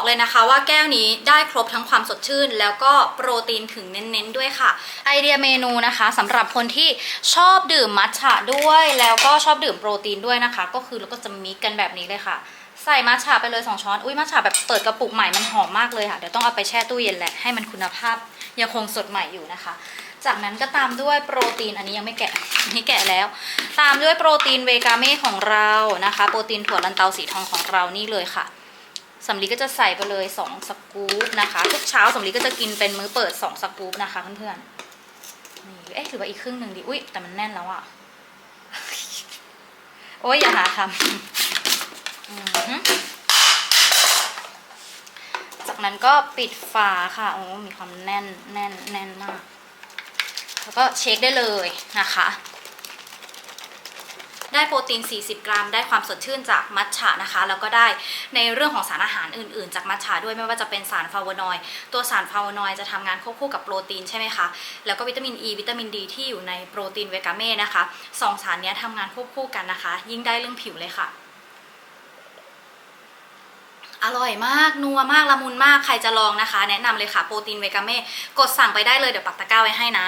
บอกเลยนะคะว่าแก้วนี้ได้ครบทั้งความสดชื่น แล้วก็โปรตีนถึงเน้นๆด้วยค่ะ ไอเดียเมนูนะคะสำหรับคนที่ชอบดื่มมัทฉะด้วย แล้วก็ชอบดื่มโปรตีนด้วยนะคะ ก็คือเราก็จะมิกกันแบบนี้เลยค่ะใส่มัทฉะไปเลย 2 ช้อน อุ้ยมัทฉะแบบเปิดกระปุกใหม่มันหอมมากเลยค่ะ เดี๋ยวต้องเอาไปแช่ตู้เย็นแหละให้มันคุณภาพยังคงสดใหม่อยู่นะคะ จากนั้นก็ตามด้วยโปรตีนอันนี้ยังไม่แกะนนี่แกะแล้ว ตามด้วยโปรตีนเวกาเม่ของเรานะคะ โปรตีนถั่วลันเตาสีทองของเรานี่เลยค่ะ สำลีก็จะใส่ไปเลย2สกู๊ปนะคะ ทุกเช้าสำลีก็จะกินเป็นมื้อเปิด2สกู๊ปนะคะเพื่อนๆนี่เอ๊ะหรือว่าอีกครึ่งหนึ่งดีอุ้ยแต่มันแน่นแล้วอะโอ้ยอย่าหาทำจากนั้นก็ปิดฝาค่ะโอ้มีความแน่นแน่นแน่นมาก แล้วก็เช็คได้เลยนะคะ ได้โปรตีน 40 กรัม ได้ความสดชื่นจากมัทฉะนะคะ แล้วก็ได้ในเรื่องของสารอาหารอื่นๆ จากมัทฉะด้วยไม่ว่าจะเป็นสารฟลาโวนอยด์ตัวสารฟลาโวนอยด์จะทำงานควบคู่กับโปรตีนใช่ไหมคะ แล้วก็วิตามินอ e, ีวิตามินดีที่อยู่ในโปรตีนเวกาเม่นะคะสองสารนี้ยทำงานควบคู่กันนะคะ ยิ่งได้เรื่องผิวเลยค่ะอร่อยมากนัวมากละมุนมากใครจะลองนะคะ แนะนำเลยค่ะโปรตีนเวกาเม่กดสั่งไปได้เลยเดี๋ยวปักตะกร้าไว้ให้นะ